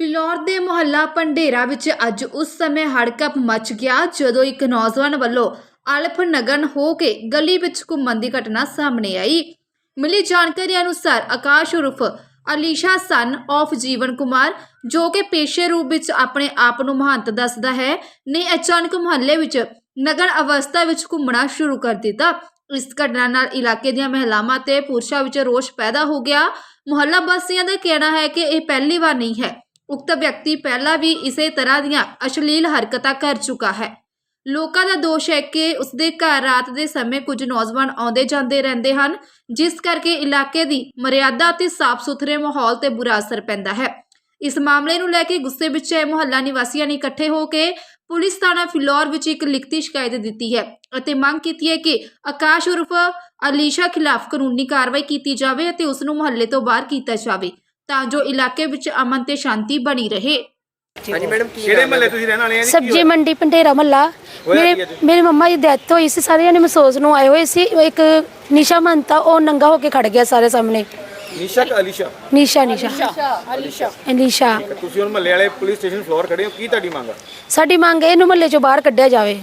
ਫਿਲੌਰ ਦੇ ਮੁਹੱਲਾ ਪੰਡੇਰਾ ਵਿੱਚ ਅੱਜ ਉਸ ਸਮੇਂ ਹੜਕੰਪ ਮਚ ਗਿਆ ਜਦੋਂ ਇੱਕ ਨੌਜਵਾਨ ਵੱਲੋਂ ਅਲਫ ਨਗਨ ਹੋ ਕੇ ਗਲੀ ਵਿੱਚ ਘੁੰਮਣ ਦੀ ਘਟਨਾ ਸਾਹਮਣੇ ਆਈ। ਮਿਲੀ ਜਾਣਕਾਰੀ ਅਨੁਸਾਰ ਆਕਾਸ਼ ਉਰਫ ਅਲੀਸ਼ਾ ਸਨ ਆਫ ਜੀਵਨ ਕੁਮਾਰ, ਜੋ ਕਿ ਪੇਸ਼ੇ ਰੂਪ ਵਿੱਚ ਆਪਣੇ ਆਪ ਨੂੰ ਮਹੰਤ ਦੱਸਦਾ ਹੈ, ਨੇ ਅਚਾਨਕ ਮੁਹੱਲੇ ਵਿੱਚ ਨਗਨ ਅਵਸਥਾ ਵਿੱਚ ਘੁੰਮਣਾ ਸ਼ੁਰੂ ਕਰ ਦਿੱਤਾ। ਇਸ ਘਟਨਾ ਨਾਲ ਇਲਾਕੇ ਦੀਆਂ ਮਹਿਲਾਵਾਂ ਤੇ ਪੁਰਸ਼ਾਂ ਵਿੱਚ ਰੋਸ਼ ਪੈਦਾ ਹੋ ਗਿਆ। ਮੁਹੱਲਾ ਵਾਸੀਆਂ ਦਾ ਕਹਿਣਾ ਹੈ ਕਿ ਇਹ ਪਹਿਲੀ ਵਾਰ ਨਹੀਂ ਹੈ। ਉਕਤ ਵਿਅਕਤੀ ਪਹਿਲਾਂ ਵੀ ਇਸੇ ਤਰ੍ਹਾਂ ਦੀਆਂ ਅਸ਼ਲੀਲ ਹਰਕਤਾਂ ਕਰ ਚੁੱਕਾ ਹੈ। ਲੋਕਾਂ ਦਾ ਦੋਸ਼ ਹੈ ਕਿ ਉਸਦੇ ਘਰ ਰਾਤ ਦੇ ਸਮੇਂ ਕੁਝ ਨੌਜਵਾਨ ਆਉਂਦੇ ਜਾਂਦੇ ਰਹਿੰਦੇ ਹਨ, ਜਿਸ ਕਰਕੇ ਇਲਾਕੇ ਦੀ ਮਰਿਆਦਾ ਅਤੇ ਸਾਫ਼ ਸੁਥਰੇ ਮਾਹੌਲ ਤੇ ਬੁਰਾ ਅਸਰ ਪੈਂਦਾ ਹੈ। ਇਸ ਮਾਮਲੇ ਨੂੰ ਲੈ ਕੇ ਗੁੱਸੇ ਵਿੱਚ ਆਏ ਮੁਹੱਲਾ ਨਿਵਾਸੀਆਂ ਨੇ ਇਕੱਠੇ ਹੋ ਕੇ ਪੁਲਿਸ ਥਾਣਾ ਫਿਲੌਰ ਵਿੱਚ ਇੱਕ ਲਿਖਤੀ ਸ਼ਿਕਾਇਤ ਦਿੱਤੀ ਹੈ ਅਤੇ ਮੰਗ ਕੀਤੀ ਹੈ ਕਿ ਆਕਾਸ਼ ਉਰਫ ਅਲੀਸ਼ਾ ਖਿਲਾਫ ਕਾਨੂੰਨੀ ਕਾਰਵਾਈ ਕੀਤੀ ਜਾਵੇ ਅਤੇ ਉਸ ਨੂੰ ਮੁਹੱਲੇ ਤੋਂ ਬਾਹਰ ਕੀਤਾ ਜਾਵੇ। ਤਾਂ ਜੋ ਇਲਾਕੇ ਵਿੱਚ ਅਮਨ ਤੇ ਸ਼ਾਂਤੀ ਬਣੀ ਰਹੇ। ਹਾਂਜੀ ਮੈਡਮ ਕੀ ਕਿਹੜੇ? ਮਹੱਲੇ ਤੁਸੀਂ ਰਹਿਣ ਵਾਲੇ ਆ ਜੀ? ਸਬਜੀ? ਮੰਡੀ ਪੰਡੇਰਾ ਮੱਲਾ ਮੇਰੇ? ਮੇਰੇ ਮੰਮਾ ਦੀ ਡੈਥ ਹੋਈ ਸੀ ਸਾਰੇ ਜਣੇ ਮਹਿਸੂਸ ਨੂੰ ਆਏ ਹੋਏ ਸੀ। ਇੱਕ ਨਿਸ਼ਾ ਮੰਤਾ ਉਹ ਨੰਗਾ ਹੋ ਕੇ ਖੜ ਗਿਆ ਸਾਰੇ ਸਾਹਮਣੇ। ਨਿਸ਼ਾ ਕਿ ਅਲੀਸ਼ਾ? ਨਿਸ਼ਾ ਨਿਸ਼ਾ। ਅਲੀਸ਼ਾ ਤੁਸੀਂ ਹੁਣ ਮਹੱਲੇ ਵਾਲੇ ਪੁਲਿਸ ਸਟੇਸ਼ਨ ਫਲੋਰ ਖੜੇ ਹੋ ਕੀ ਤੁਹਾਡੀ ਮੰਗ ਆ? ਸਾਡੀ ਮੰਗ ਹੈ ਇਹਨੂੰ ਮਹੱਲੇ ਚੋਂ ਬਾਹਰ ਕੱਢਿਆ ਜਾਵੇ।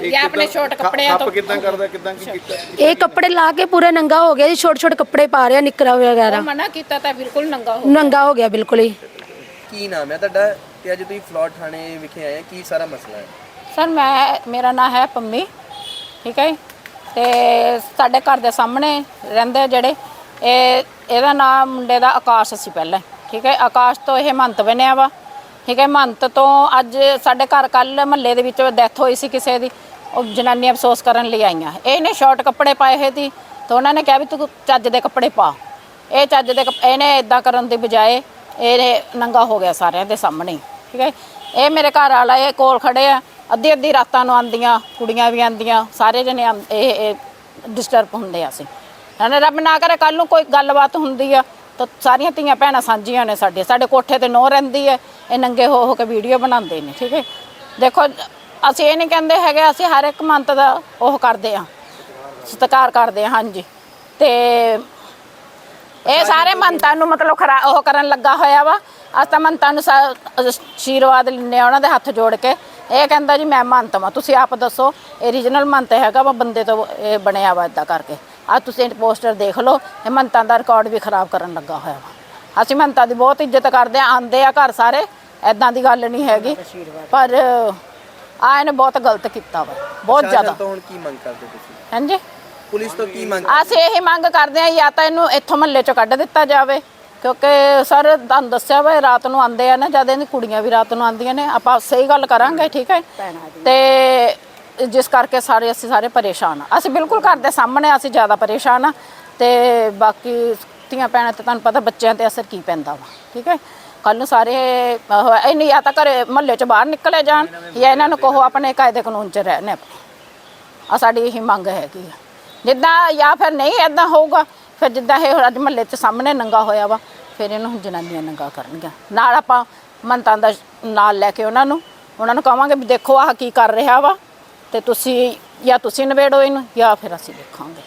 ਇਹ ਆਪਣੇ ਛੋਟ ਕੱਪੜਿਆਂ ਤੋਂ ਕਿਦਾਂ ਕਰਦਾ ਕਿਦਾਂ ਕੀ ਕੀਤਾ? ਇਹ ਕੱਪੜੇ ਲਾ ਕੇ ਪੂਰਾ ਨੰਗਾ ਹੋ ਗਿਆ ਜੀ ਛੋਟੇ ਛੋਟੇ ਕੱਪੜੇ ਪਾ ਰਿਹਾ ਨਿੱਕਰਾਂ ਵਗੈਰਾ। ਮਨਾ ਕੀਤਾ ਤਾਂ ਬਿਲਕੁਲ ਨੰਗਾ ਹੋ ਨੰਗਾ ਹੋ ਗਿਆ ਬਿਲਕੁਲ ਹੀ। ਕੀ ਨਾਮ ਹੈ ਤੁਹਾਡਾ? ਤੇ ਅੱਜ ਤੁਸੀਂ ਫਲੋਰ ਥਾਣੇ ਵਿਖੇ ਆਏ ਕੀ ਸਾਰਾ ਮਸਲਾ ਹੈ? ਸਰ ਮੈਂ ਮੇਰਾ ਨਾਮ ਹੈ ਪੰਮੀ ਠੀਕ ਹੈ। ਤੇ ਸਾਡੇ ਘਰ ਦੇ ਸਾਹਮਣੇ ਰਹਿੰਦੇ ਜਿਹੜੇ ਇਹ ਇਹਦਾ ਨਾਮ ਮੁੰਡੇ ਦਾ ਆਕਾਸ਼ ਸੀ ਪਹਿਲਾਂ ਠੀਕ ਹੈ? ਆਕਾਸ਼ ਤੋਂ ਇਹ ਮੰਤ ਬਣਿਆ ਵਾ। ਠੀਕ ਹੈ ਮੰਤ ਤੋਂ ਅੱਜ ਸਾਡੇ ਘਰ ਕੱਲ ਮਹੱਲੇ ਦੇ ਵਿੱਚ ਡੈਥ ਹੋਈ ਸੀ ਕਿਸੇ ਦੀ ਉਹ ਜਨਾਨੀਆਂ ਅਫਸੋਸ ਕਰਨ ਲਈ ਆਈਆਂ। ਇਹਨੇ ਸ਼ਾਰਟ ਕੱਪੜੇ ਪਾਏ ਹੋਏ ਸੀ ਤਾਂ ਉਹਨਾਂ ਨੇ ਕਿਹਾ ਵੀ ਤੂੰ ਚੱਜ ਦੇ ਕੱਪੜੇ ਪਾ। ਇਹ ਚੱਜ ਦੇ ਕੱਪ- ਇਹਨੇ ਇਦਾਂ ਕਰਨ ਦੀ ਬਜਾਏ ਇਹ ਨੰਗਾ ਹੋ ਗਿਆ ਸਾਰਿਆਂ ਦੇ ਸਾਹਮਣੇ। ਹੀ, ਠੀਕ ਹੈ ਇਹ ਮੇਰੇ ਘਰ ਵਾਲਾ ਇਹ ਕੋਲ ਖੜੇ ਆ ਅੱਧੀ ਅੱਧੀ ਰਾਤਾਂ ਨੂੰ ਆਂਦੀਆਂ ਕੁੜੀਆਂ ਵੀ ਆਂਦੀਆਂ ਸਾਰੇ ਜਣੇ ਆਂ- ਇਹ ਡਿਸਟਰਬ ਹੁੰਦੇ ਆ ਅਸੀਂ। ਹਨਾ ਰੱਬ ਨਾ ਕਰੇ ਕੱਲ ਨੂੰ ਕੋਈ ਗੱਲਬਾਤ ਹੁੰਦੀ ਆ ਤਾਂ ਸਾਰੀਆਂ ਧੀਆਂ ਭੈਣਾਂ ਸਾਂਝੀਆਂ ਨੇ ਸਾਡੇ। ਸਾਡੇ ਕੋਠੇ ਤੇ ਨੋ ਰਹਿੰਦੀ ਹੈ ਇਹ ਨੰਗੇ ਹੋ ਹੋ ਕੇ ਵੀਡੀਓ ਬਣਾਉਂਦੇ ਨੇ ਠੀਕ ਹੈ? ਦੇਖੋ ਅਸੀਂ ਇਹ ਨਹੀਂ ਕਹਿੰਦੇ ਹੈਗੇ ਅਸੀਂ ਹਰ ਇੱਕ ਮੰਤ ਦਾ ਉਹ ਕਰਦੇ ਆ ਸਤਿਕਾਰ ਕਰਦੇ ਆ ਹਾਂਜੀ। ਤੇ ਇਹ ਸਾਰੇ ਮੰਤਾਂ ਨੂੰ ਮਤਲਬ ਖਰਾ ਉਹ ਕਰਨ ਲੱਗਾ ਹੋਇਆ ਵਾ। ਅਸ ਤਾਂ ਮੰਤਾਂ ਨੂੰ ਆਸ਼ੀਰਵਾਦ ਲੈਣੇ ਉਹਨਾਂ ਦੇ ਹੱਥ ਜੋੜ ਕੇ। ਇਹ ਕਹਿੰਦਾ ਜੀ ਮੈਂ ਮੰਤ ਵਾਂ ਤੁਸੀਂ ਆਪ ਦੱਸੋ ਇਹ ਰੀਜਨਲ ਮੰਤ ਹੈਗਾ ਵਾ ਬੰਦੇ ਤੋਂ ਇਹ ਬਣਿਆ ਵਾ ਇਦਾਂ ਕਰਕੇ। ਆ ਤੁਸੀਂ ਪੋਸਟਰ ਦੇਖ ਲਓ ਇਹ ਮੰਤਾਂ ਦਾ ਰਿਕਾਰਡ ਵੀ ਖਰਾਬ ਕਰਨ ਲੱਗਾ ਹੋਇਆ ਵਾ। ਅਸੀਂ ਮੰਤਾਂ ਦੀ ਬਹੁਤ ਇੱਜ਼ਤ ਕਰਦੇ ਆ ਆਂਦੇ ਆ ਘਰ ਸਾਰੇ ਐਦਾਂ ਦੀ ਗੱਲ ਨਹੀਂ ਹੈਗੀ। ਪਰ ਆ ਇਹਨੇ ਬਹੁਤ ਗਲਤ ਕੀਤਾ ਵਾ ਬਹੁਤ ਜ਼ਿਆਦਾ। ਤੋਂ ਹੁਣ ਕੀ ਮੰਗ ਕਰਦੇ ਤੁਸੀਂ? ਹਾਂਜੀ? ਪੁਲਿਸ ਤੋਂ ਕੀ ਮੰਗ ਅਸੀਂ ਇਹ ਮੰਗ ਕਰਦੇ ਆ ਜਾਂ ਤਾਂ ਇਹਨੂੰ ਇੱਥੋਂ ਮਹੱਲੇ ਚੋਂ ਕੱਢ ਦਿੱਤਾ ਜਾਵੇ। ਕਿਉਂਕਿ ਸਰ ਤੁਹਾਨੂੰ ਦੱਸਿਆ ਵਾ ਇਹ ਰਾਤ ਨੂੰ ਆਉਂਦੇ ਆ ਨਾ ਜਦ ਇਹਦੀ ਕੁੜੀਆਂ ਵੀ ਰਾਤ ਨੂੰ ਆਉਂਦੀਆਂ ਨੇ ਆਪਾਂ ਸਹੀ ਗੱਲ ਕਰਾਂਗੇ ਠੀਕ ਹੈ? ਤੇ ਜਿਸ ਕਰਕੇ ਸਾਰੇ ਅਸੀਂ ਸਾਰੇ ਪਰੇਸ਼ਾਨ ਆ ਅਸੀਂ ਬਿਲਕੁਲ ਘਰ ਦੇ ਸਾਹਮਣੇ ਅਸੀਂ ਜ਼ਿਆਦਾ ਪਰੇਸ਼ਾਨ ਆ ਤੇ ਬਾਕੀ ਧੀਆਂ ਭੈਣਾਂ ਤੇ ਤੁਹਾਨੂੰ ਪਤਾ ਬੱਚਿਆਂ ਤੇ ਅਸਰ ਕੀ ਪੈਂਦਾ ਵਾ, ਠੀਕ ਹੈ? ਕੱਲ ਨੂੰ ਸਾਰੇ ਉਹ ਇਹ ਨਹੀਂ ਜਾਂ ਤਾਂ ਘਰੇ ਮਹੱਲੇ ਚ ਬਾਹਰ ਨਿਕਲੇ ਜਾਣ ਜਾਂ ਇਹਨਾਂ ਨੂੰ ਕਹੋ ਆਪਣੇ ਕਾਇਦੇ ਕਾਨੂੰਨ ਚ ਰਹਿਣ ਆਪਣੇ। ਆ ਸਾਡੀ ਇਹੀ ਮੰਗ ਹੈਗੀ ਆ। ਜਿੱਦਾਂ ਜਾਂ ਫਿਰ ਨਹੀਂ ਐਦਾਂ ਹੋਊਗਾ, ਫਿਰ ਜਿੱਦਾਂ ਇਹ ਅੱਜ ਮਹੱਲੇ 'ਚ ਸਾਹਮਣੇ ਨੰਗਾ ਹੋਇਆ ਵਾ, ਫਿਰ ਇਹਨੂੰ ਜਨਾਨੀਆਂ ਨੰਗਾ ਕਰਨਗੀਆਂ। ਨਾਲ ਆਪਾਂ ਮੰਤਾਂ ਦਾ ਨਾਲ ਲੈ ਕੇ ਉਹਨਾਂ ਨੂੰ ਉਹਨਾਂ ਨੂੰ ਕਹਾਂਗੇ ਵੀ ਦੇਖੋ ਆਹ ਕੀ ਕਰ ਰਿਹਾ ਵਾ। ਤੇ ਤੁਸੀਂ ਜਾਂ ਤੁਸੀਂ ਨਵੇੜੋ ਇਹਨੂੰ ਜਾਂ ਫਿਰ ਅਸੀਂ ਦੇਖਾਂਗੇ।